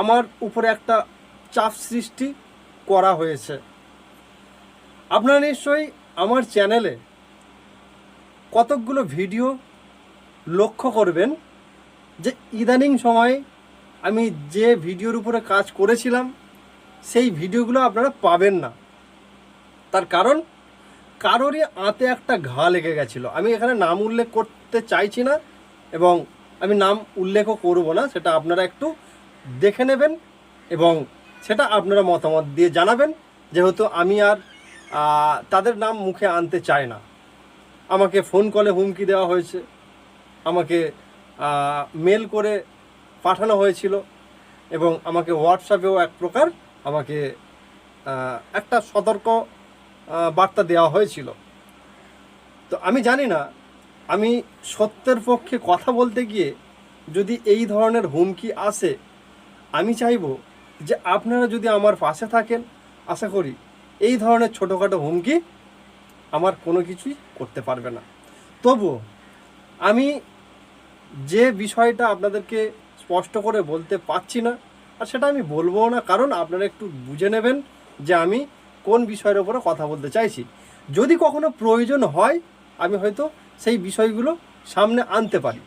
আমার উপরে একটা চাপ সৃষ্টি করা হয়েছে। আপনারা নিশ্চয়ই আমার চ্যানেলে কতকগুলো ভিডিও লক্ষ্য করবেন যে ইদানিং সময়ে আমি যে ভিডিওর উপরে কাজ করেছিলাম, সেই ভিডিওগুলো আপনারা পাবেন না। তার কারণ, কারোরই আঁতে একটা ঘা লেগে গেছিল। আমি এখানে নাম উল্লেখ করতে চাইছি না এবং আমি নাম উল্লেখও করব না, সেটা আপনারা একটু দেখে নেবেন এবং সেটা আপনারা মতামত দিয়ে জানাবেন। যেহেতু আমি আর তাদের নাম মুখে আনতে চাই না। আমাকে ফোন কলে হুমকি দেওয়া হয়েছে। আমাকে মেল করে পাঠানো হয়েছিল এবং আমাকে হোয়াটসঅ্যাপেও এক প্রকার আমাকে একটা সতর্ক বার্তা দেওয়া হয়েছিল। তো আমি জানি না, আমি সত্যের পক্ষে কথা বলতে গিয়ে যদি এই ধরনের হুমকি আসে আমি চাইব যে আপনারা যদি আমার পাশে থাকেন, আশা করি এই ধরনের ছোটোখাটো হুমকি আমার কোনো কিছুই করতে পারবে না। তবুও আমি যে বিষয়টা আপনাদেরকে স্পষ্ট করে বলতে পারছি না, আর সেটা আমি বলব না, কারণ আপনারা একটু বুঝে নেবেন যে আমি কোন বিষয়ের ওপরে কথা বলতে চাইছি। যদি কখনো প্রয়োজন হয়, আমি হয়তো সেই বিষয়গুলো সামনে আনতে পারি।